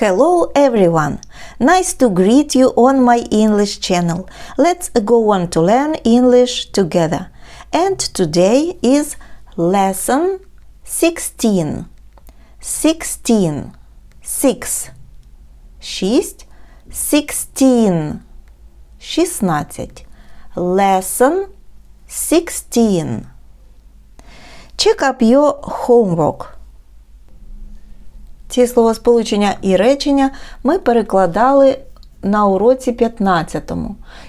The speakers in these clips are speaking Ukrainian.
Hello everyone! Nice to greet you on my English channel. Let's go on to learn English together. And today is lesson 16. 16. 6. 6. 16. 16. Lesson 16. Check up your homework. Ці словосполучення і речення ми перекладали на уроці 15.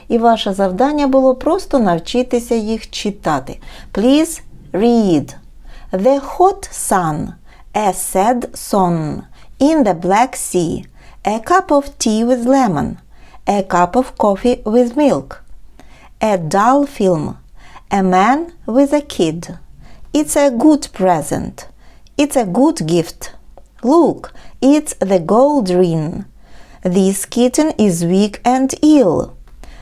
І ваше завдання було просто навчитися їх читати. Please read. The hot sun, a sad song, in the Black Sea, a cup of tea with lemon, a cup of coffee with milk, a dull film, a man with a kid. It's a good present. It's a good gift. Look, it's the gold ring. This kitten is weak and ill.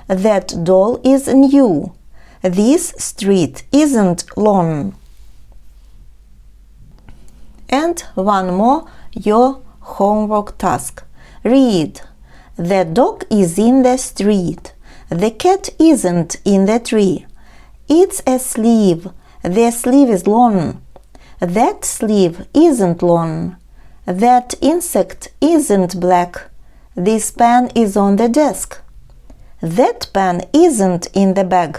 That doll is new. This street isn't long. And one more your homework task. Read. The dog is in the street. The cat isn't in the tree. It's a sleeve. The sleeve is long. That sleeve isn't long. That insect isn't black. This pen is on the desk. That pen isn't in the bag.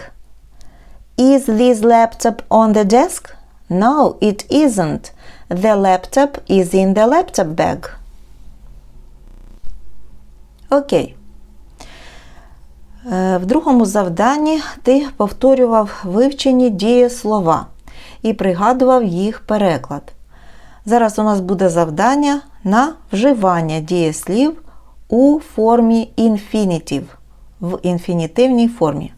Is this laptop on the desk? No, it isn't. The laptop is in the laptop bag. Окей. Е, В другому завданні ти повторював вивчені дієслова і пригадував їх переклад. Зараз у нас буде завдання на вживання дієслів у формі infinitive, в інфінітивній формі.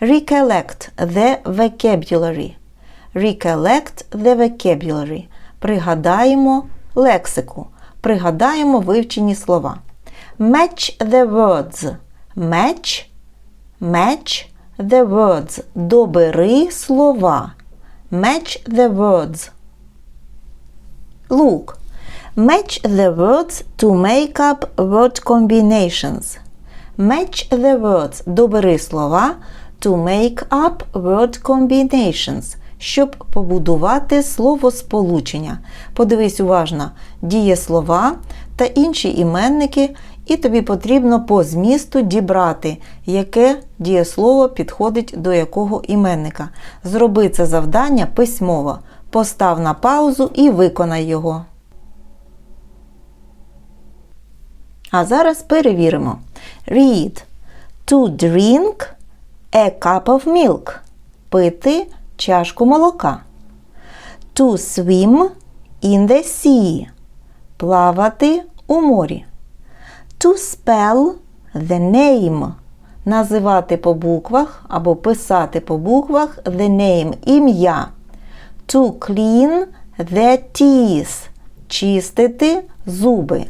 Recollect the vocabulary. Recollect the vocabulary. Пригадаємо лексику. Пригадаємо вивчені слова. Match the words. Match. Match the words. Добери слова. Match the words. Look. Match the words to make up word combinations. Match the words. Добери слова to make up word combinations. Щоб побудувати словосполучення. Подивись уважно дієслова та інші іменники, і тобі потрібно по змісту дібрати, яке дієслово підходить до якого іменника. Зроби це завдання письмово. Постав на паузу і виконай його. А зараз перевіримо. Read. To drink a cup of milk. Пити чашку молока. To swim in the sea. Плавати у морі. To spell the name. Називати по буквах або писати по буквах the name ім'я. To clean the teeth. Чистити зуби.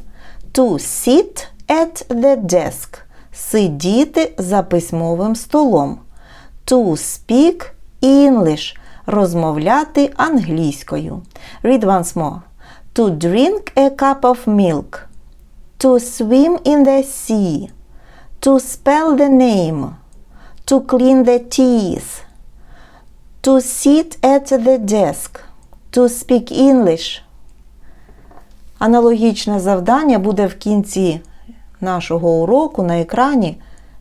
To sit at the desk. Сидіти за письмовим столом. To speak English. Розмовляти англійською. Read once more. To drink a cup of milk. To swim in the sea. To spell the name. To clean the teeth. To sit at the desk. To speak English. Аналогічне завдання буде в кінці нашого уроку на екрані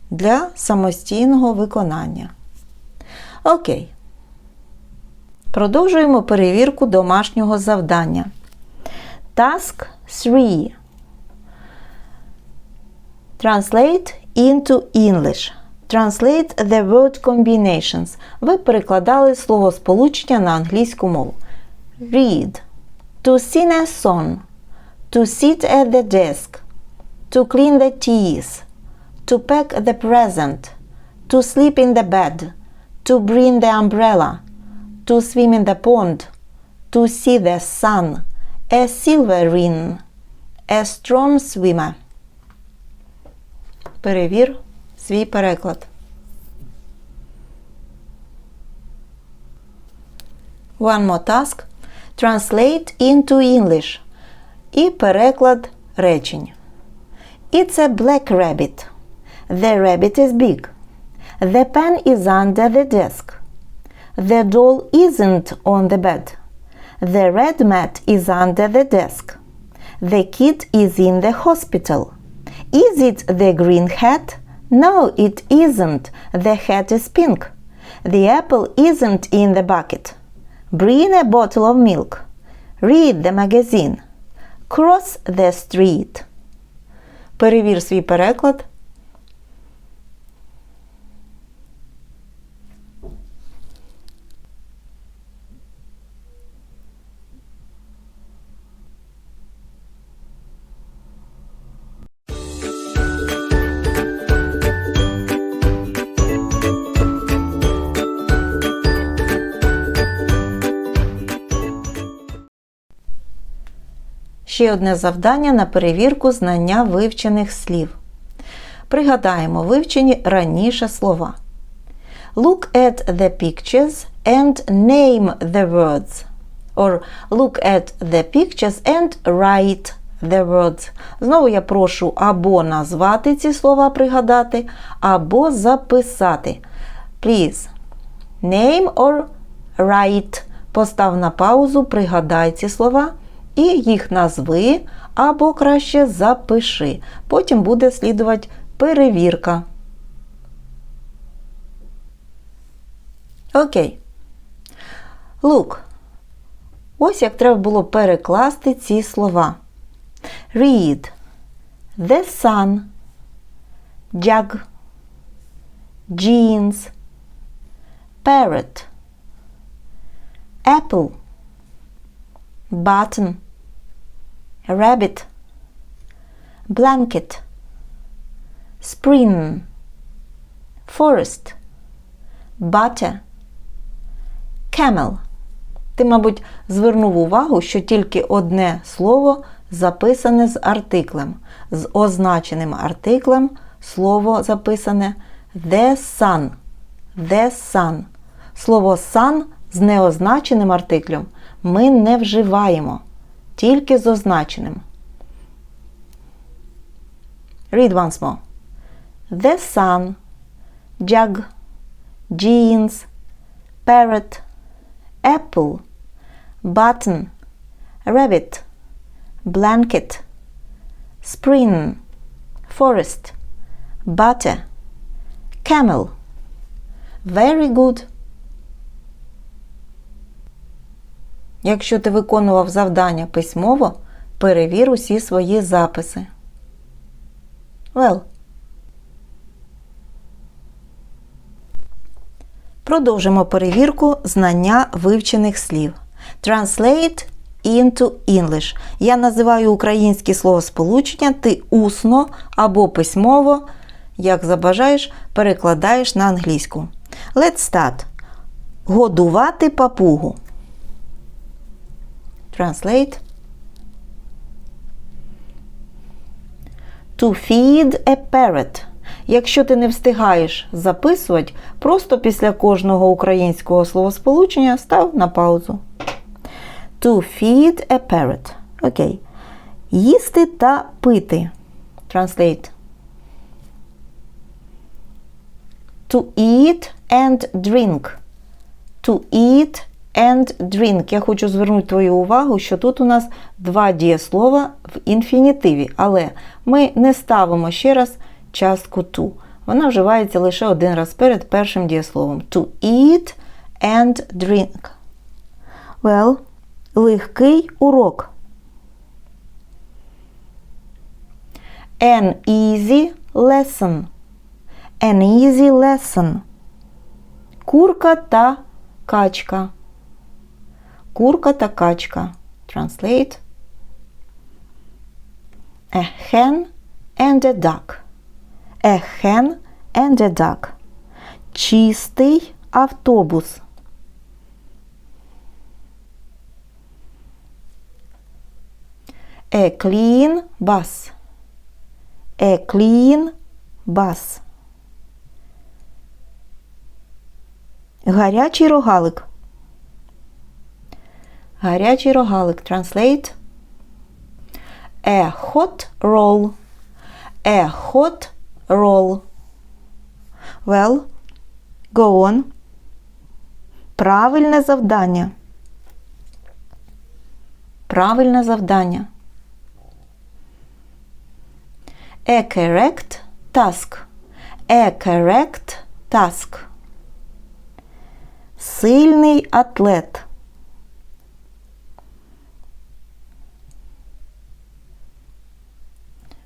для самостійного виконання. Окей. Продовжуємо перевірку домашнього завдання. Task 3. Translate into English. Translate the word combinations. Ви перекладали словосполучення на англійську мову. Read. To sing a song. To sit at the desk. To clean the teeth. To pack the present. To sleep in the bed. To bring the umbrella. To swim in the pond. To see the sun. A silver ring. A strong swimmer. Перевір свій переклад. One more task. Translate into English. І переклад речень. It's a black rabbit. The rabbit is big. The pen is under the desk. The doll isn't on the bed. The red mat is under the desk. The kid is in the hospital. Is it the green hat? No, it isn't. The hat is pink. The apple isn't in the bucket. Bring a bottle of milk. Read the magazine. Cross the street. Перевір свій переклад. Ще одне завдання на перевірку знання вивчених слів. Пригадаємо вивчені раніше слова. Look at the pictures and name the words. Or look at the pictures and write the words. Знову я прошу або назвати ці слова пригадати, або записати. Please. Name or write. Постав на паузу, пригадай ці слова і їх назви або краще запиши. Потім буде слідувати перевірка. Окей. Look. Ось як треба було перекласти ці слова. Read. The sun. Jug. Jeans. Parrot. Apple. Button. Rabbit. Blanket. Spring. Forest. Butter. Camel. Ти, мабуть, звернув увагу, що тільки одне слово записане з артиклем. З означеним артиклем слово записане the sun. The sun. Слово sun з неозначеним артиклем ми не вживаємо, тільки з означеним. Read once more. The sun, jug, jeans, parrot, apple, button, rabbit, blanket, spring, forest, butter, camel. Very good. Якщо ти виконував завдання письмово, перевір усі свої записи. Well. Продовжимо перевірку знання вивчених слів. Translate into English. Я називаю українські словосполучення, ти усно або письмово, як забажаєш, перекладаєш на англійську. Let's start. Годувати папугу. Translate. To feed a parrot. Якщо ти не встигаєш записувати, просто після кожного українського словосполучення став на паузу. To feed a parrot. Окей. Їсти та пити. Translate. To eat and drink. To eat and drink. Я хочу звернути твою увагу, що тут у нас два дієслова в інфінітиві, але ми не ставимо ще раз частку to. Вона вживається лише один раз перед першим дієсловом. To eat and drink. Well, легкий урок. An easy lesson. An easy lesson. Курка та качка. Курка та качка. Translate. A hen and a duck. A hen and a duck. Чистий автобус. A clean bus. A clean bus. Гарячий рогалик. Гарячий рогалик. Translate. A hot roll. A hot roll. Well, go on. Правильне завдання. Правильне завдання. A correct task. A correct task. Сильний атлет.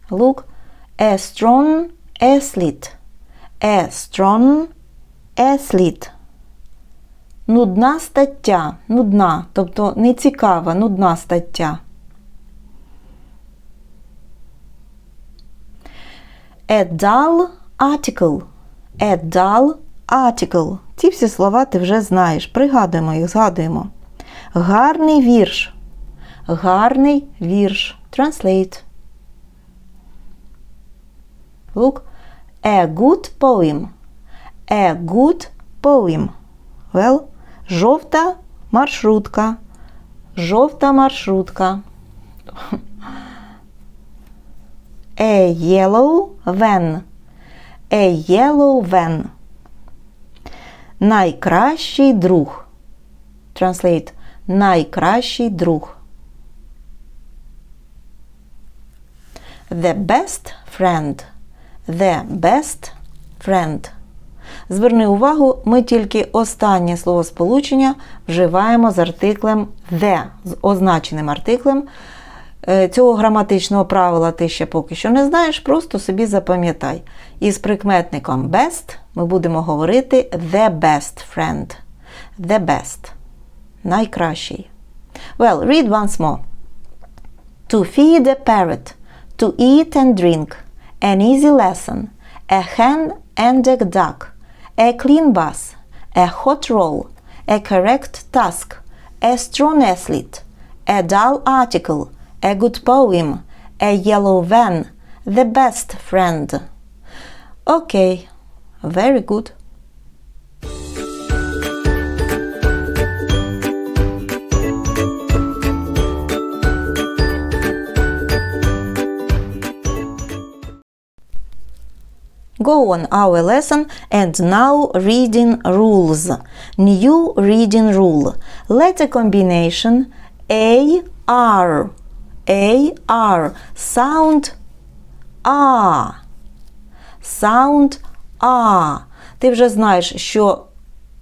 Look, a strong athlete. A strong athlete. Нудна стаття. Нудна, тобто нецікава, нудна стаття. A dull article. A dull article. Ці всі слова ти вже знаєш. Пригадуємо їх, згадуємо. Гарний вірш. Гарний вірш. Translate. Look. A good poem. A good poem. Well, жовта маршрутка. Жовта маршрутка. A yellow van. A yellow van. Найкращий друг. Translate. Найкращий друг. The best friend. The best friend. Зверни увагу, ми тільки останнє словосполучення вживаємо з артиклем the, з означеним артиклем. Е, Цього граматичного правила ти ще поки що не знаєш, просто собі запам'ятай. Із прикметником best ми будемо говорити the best friend. The best. Найкращий. Well, read once more. To feed a parrot, to eat and drink, an easy lesson, a hen and a duck, a clean bus, a hot roll, a correct task, a strong athlete, a dull article, a good poem, a yellow van, the best friend. Okay, very good. Go on our lesson and now reading rules. New reading rule. Letter combination A R. A R. Sound A. Sound А. Ти вже знаєш, що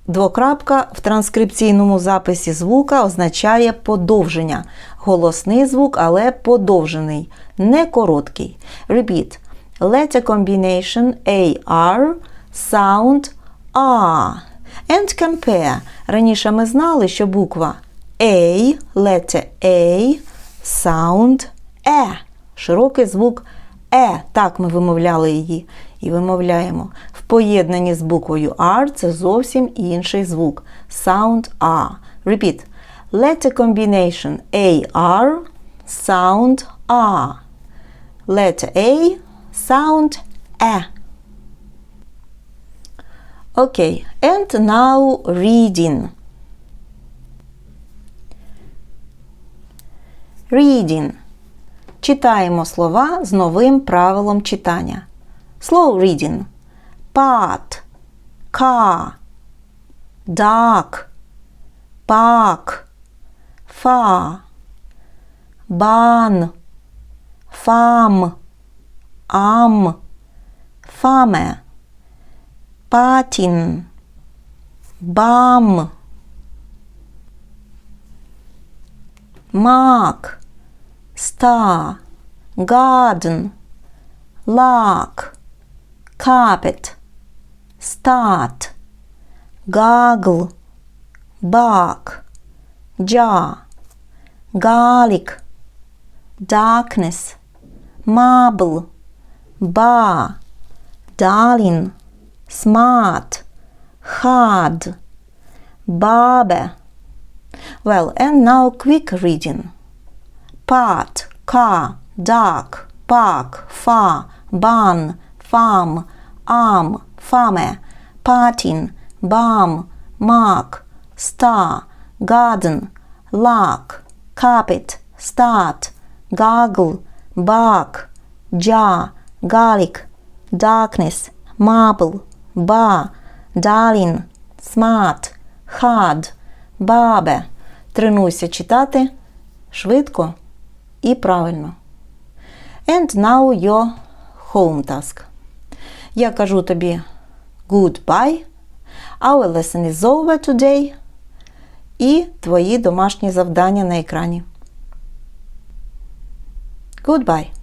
двокрапка в транскрипційному записі звука означає подовження. Голосний звук, але подовжений, не короткий. Repeat. Letter combination AR, sound A. And compare. Раніше ми знали, що буква A, letter A, sound E. Широкий звук Е. Так ми вимовляли її. І вимовляємо. В поєднанні з буквою R це зовсім інший звук. Sound A. Repeat. Letter combination AR, sound A. Letter A, sound E. Okay, and now reading. Reading. Читаємо слова з новим правилом читання. Slow reading. Pot, car, dark, park, far, barn, farm, arm, farmer, patin, bum, mark, star, garden, lark, carpet, start, goggle, bark, jar, garlic, darkness, marble, bar, darling, smart, hard, barber. Well, and now quick reading. Part, car, dark, park, far, barn, farm, arm, farmer, parting, balm, mark, star, garden, lark, carpet, start, gargle, bark, jar, garlic, darkness, marble, bar, darling, smart, hard, barber. Тренуйся читати швидко і правильно. And now your home task. Я кажу тобі goodbye. Our lesson is over today. І твої домашні завдання на екрані. Goodbye.